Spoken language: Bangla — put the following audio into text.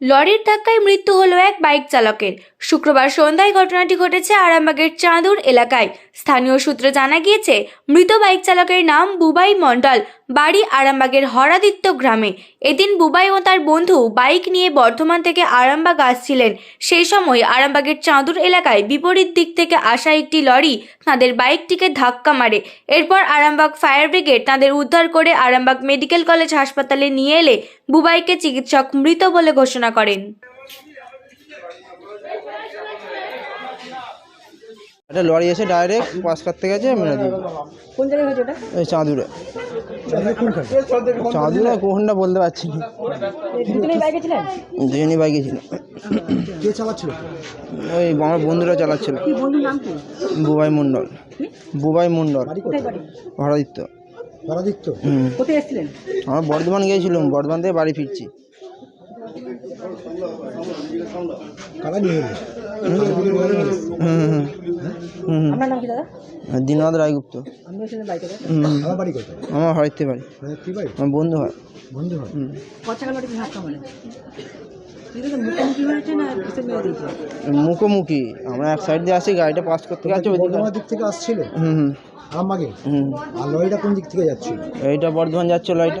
লরির ধাক্কায় মৃত্যু হলো এক বাইক চালকের। শুক্রবার সন্ধ্যায় ঘটনাটি ঘটেছে আরামবাগের চাঁদুর এলাকায়। স্থানীয় সূত্রে জানা গিয়েছে, মৃত বাইক চালকের নাম বুবাই মণ্ডল, বাড়ি আরামবাগের হরাদিত্য গ্রামে। এদিন বুবাই ও তার বন্ধু বাইক নিয়ে বর্ধমান থেকে আরামবাগ আসছিলেন। সেই সময় আরামবাগের চাঁদুর এলাকায় বিপরীত দিক থেকে আসা একটি লরি তাঁদের বাইকটিকে ধাক্কা মারে। এরপর আরামবাগ ফায়ার ব্রিগেড তাঁদের উদ্ধার করে আরামবাগ মেডিকেল কলেজ হাসপাতালে নিয়ে এলে বুবাইকে চিকিৎসক মৃত বলে ঘোষণা করেন। একটা লরি এসে ডাইরেক্ট পাস করতে গেছে মেরে দিল। কোন জায়গায় হয়েছে ওটা? এই চাঁদুরে। চাঁদুরে কখনটা বলতে পারছি না। দুজনেই বাইকে ছিলেন? দুজনই বাইকে ছিল কে চালাচ্ছিল? ওই আমার বন্ধুরা চালাচ্ছিল। কি বন্ধুর নাম কি? বুবাই মণ্ডল। বুবাই মণ্ডল। পরাদিত্য হুম। কোথায় এসেছিলেন? আমরা বর্ধমান গিয়েছিলাম বর্ধমান থেকে বাড়ি ফিরছি কারা নিয়ে এলো হুম হুম হুম হুম আপনার নাম কি দাদা হুম দিননাথ রায়গুপ্ত। আমার বাড়ি কোথায়? আমার হরাইতে পারি বাড়ি? আমার বন্ধু হয়। বন্ধু হয়? তো মুখোমুখি আমরা এক সাইড দিয়ে আসি গাড়িটা পাস করতে গেছে দিক থেকে আসছিল? হুম হুম। আরামবাগে হুম। আর লরিটা কোন দিক থেকে যাচ্ছিল? এইটা বর্ধমান যাচ্ছে লাইটা